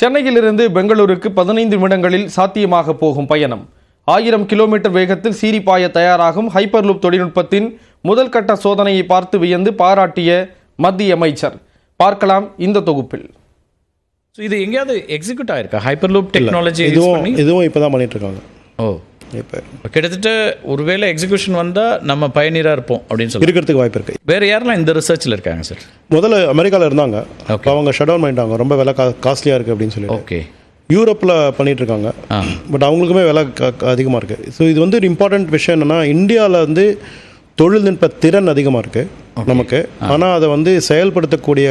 சென்னையிலிருந்து பெங்களூருக்கு பதினைந்து நிமிடங்களில் சாத்தியமாக போகும் பயணம். ஆயிரம் கிலோமீட்டர் வேகத்தில் சீரிப்பாய தயாராகும் ஹைப்பர்லூப் தொழில்நுட்பத்தின் முதல் கட்ட சோதனையை பார்த்து வியந்து பாராட்டிய மத்திய அமைச்சர். பார்க்கலாம் இந்த தொகுப்பில். இது எங்கேயாவது எக்ஸிக்யூட் ஆயிருக்கா? ஹைப்பர் லூப் டெக்னாலஜி இதுவும் இதுவும் இப்போ தான் பண்ணிட்டு இருக்காங்க. ஓ. இப்போ கிட்டத்தட்ட ஒருவேளை எக்ஸிக்யூஷன் வந்தால் நம்ம பயனீராக இருப்போம் அப்படின்னு சொல்லி இருக்கிறதுக்கு வாய்ப்பு இருக்கு. வேறு யாரெல்லாம் இந்த ரிசர்ச்சில் இருக்காங்க சார் முதல்ல அமெரிக்காவில் இருந்தாங்க. அவங்க ஷட் டவுன் பண்ணிட்டாங்க. ரொம்ப விலை கா காஸ்ட்லியாக இருக்குது அப்படின்னு சொல்லி ஓகே யூரோப்பில் பண்ணிட்டு இருக்காங்க. பட் அவங்களுக்குமே விலை அதிகமாக இருக்குது ஸோ இது வந்து ஒரு இம்பார்ட்டன்ட் விஷயம் என்னென்னா இந்தியாவில் வந்து தொழில்நுட்ப திறன் அதிகமாக இருக்குது நமக்கு. ஆனால் அதை வந்து செயல்படுத்தக்கூடிய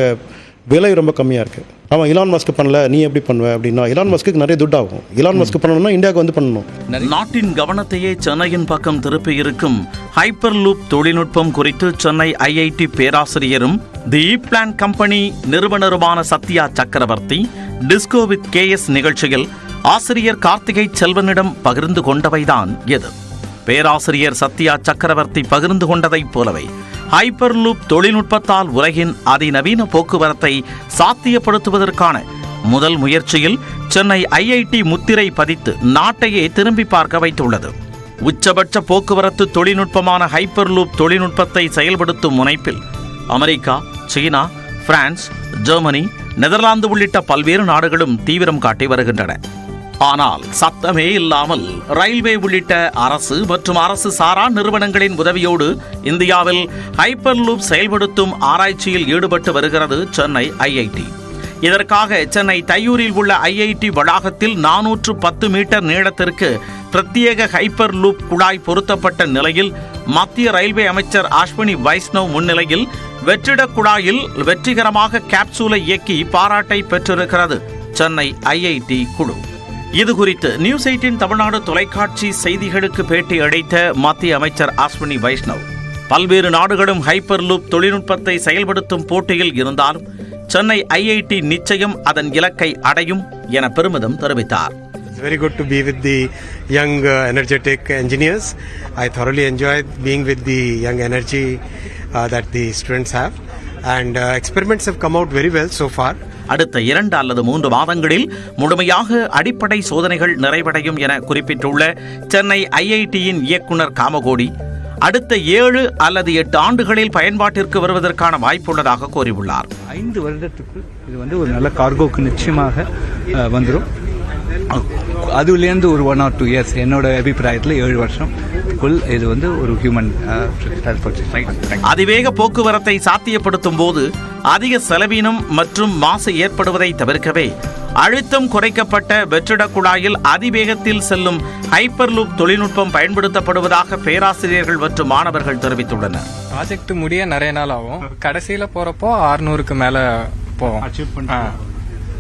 விலை ரொம்ப கம்மியாக இருக்குது அவன் இலான் மஸ்க் பண்ணல நீ எப்படி பண்ணுவ அப்படின்னா இலான் மஸ்க்கு நிறைய துட் ஆகும். இலான் மஸ்க் பண்ணணும்னா இந்தியாவுக்கு வந்து பண்ணணும். நாட்டின் கவனத்தையே சென்னையின் பக்கம் திருப்பியிருக்கும் ஹைப்பர் லூப் தொழில்நுட்பம் குறித்து சென்னை ஐஐடி பேராசிரியரும் தி பிளான் கம்பெனி நிறுவனருமான சத்யா சக்கரவர்த்தி டிஸ்கோ வித் கேஎஸ் நிகழ்ச்சியில் ஆசிரியர் கார்த்திகை செல்வனிடம் பகிர்ந்து கொண்டவைதான் எது பேராசிரியர் சத்யா சக்கரவர்த்தி பகிர்ந்து கொண்டதைப் போலவே ஹைப்பர் லூப் தொழில்நுட்பத்தால் உலகின் அதிநவீன போக்குவரத்தை சாத்தியப்படுத்துவதற்கான முதல் முயற்சியில் சென்னை ஐஐடி முத்திரை பதித்து நாட்டையே திரும்பி பார்க்க வைத்துள்ளது. உச்சபட்ச போக்குவரத்து தொழில்நுட்பமான ஹைப்பர் லூப் தொழில்நுட்பத்தை செயல்படுத்தும் முனைப்பில் America China France Germany Netherlands உள்ளிட்ட பல்வேறு நாடுகளும் தீவிரம் காட்டி வருகின்றன. ஆனால் சத்தமே இல்லாமல் ரயில்வே உள்ளிட்ட அரசு மற்றும் அரசு சாரா நிறுவனங்களின் உதவியோடு இந்தியாவில் ஹைப்பர் லூப் செயல்படுத்தும் ஆராய்ச்சியில் ஈடுபட்டு வருகிறது சென்னை ஐஐடி. இதற்காக சென்னை தையூரில் உள்ள ஐஐடி வளாகத்தில் நானூற்று பத்து மீட்டர் நீளத்திற்கு பிரத்யேக ஹைப்பர் லூப் குழாய் பொருத்தப்பட்ட நிலையில் மத்திய ரயில்வே அமைச்சர் அஸ்வினி வைஷ்ணவ் முன்னிலையில் வெற்றிட குழாயில் வெற்றிகரமாக கேப்சூலை இயக்கி பாராட்டை பெற்றிருக்கிறது சென்னை ஐஐடி குழு. இது குறித்து நியூஸ் எயிட்டின் தமிழ்நாடு தொலைக்காட்சி செய்திகளுக்கு பேட்டி அளித்த மத்திய அமைச்சர் அஸ்வினி வைஷ்ணவ் பல்வேறு நாடுகளும் ஹைப்பர் லூப் தொழில்நுட்பத்தை செயல்படுத்தும் போட்டியில் இருந்தாலும் சென்னை ஐஐடி நிச்சயம் அதன் இலக்கை அடையும் என பெருமிதம் தெரிவித்தார் It's very good to be with the young, uh, energetic engineers. I thoroughly enjoyed being with the young energy uh, that the students have. And uh, experiments have come out very well so far. அடுத்த இரண்டு அல்லது மூன்று மாதங்களில் முழுமையாக அடிப்படை சோதனைகள் நிறைவடையும் என குறிப்பிட்டுள்ள சென்னை ஐஐடியின் இயக்குனர் காமகோடி அடுத்த ஏழு அல்லது எட்டு ஆண்டுகளில் பயன்பாட்டிற்கு வருவதற்கான வாய்ப்புள்ளதாக கூறியுள்ளார். ஐந்து வருடத்துக்குள் இது வந்து ஒரு நல்ல கார்கோக்கு நிச்சயமாக அஹ், வந்துரும். அதுலேருந்து ஒரு ஒன் ஆர் டூ இயர்ஸ் என்னோட அபிப்பிராயத்தில் ஏழு வருஷம்க்குள் இது வந்து ஒரு ஹியூமன் டிரான்ஸ்போர்ட் அதிவேக போக்குவரத்தை சாத்தியப்படுத்தும் போது அதிக செலவினம் மற்றும் மாசு ஏற்படுவதை தவிர்க்கவே அழுத்தம் குறைக்கப்பட்ட வெற்றிட குழாயில் அதிவேகத்தில் செல்லும் ஹைப்பர் லூப் தொழில்நுட்பம் பயன்படுத்தப்படுவதாக பேராசிரியர்கள் மற்றும் மாணவர்கள் தெரிவித்துள்ளனர். ப்ராஜெக்ட் முடிய நிறைய நாள் ஆகும். கடைசியில போறப்போ 600க்கு மேல போவோம்.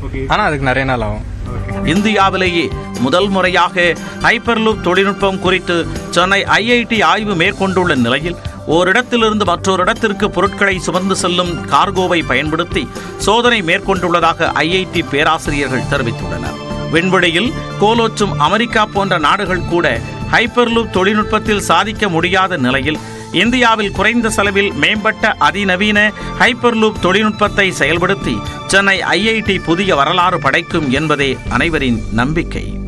ஆ. ஆனா அதுக்கு நிறைய நாள் ஆகும். இந்தியாவிலேயே முதல் முறையாக ஹைப்பர்லூப் தொழில்நுட்பம் குறித்து சென்னை ஐஐடி ஆய்வு மேற்கொண்டுள்ள நிலையில் ஓரிடத்திலிருந்து மற்றொரு இடத்திற்கு பொருட்களை சுமந்து செல்லும் கார்கோவை பயன்படுத்தி சோதனை மேற்கொண்டுள்ளதாக ஐஐடி பேராசிரியர்கள் தெரிவித்துள்ளனர். விண்வெளியில் கோலோச்சும் அமெரிக்கா போன்ற நாடுகள் கூட ஹைப்பர்லூப் தொழில்நுட்பத்தில் சாதிக்க முடியாத நிலையில் இந்தியாவில் குறைந்த செலவில் மேம்பட்ட அதிநவீன ஹைப்பர்லூப் தொழில்நுட்பத்தை செயல்படுத்தி சென்னை ஐஐடி புதிய வரலாறு படைக்கும் என்பதே அனைவரின் நம்பிக்கை.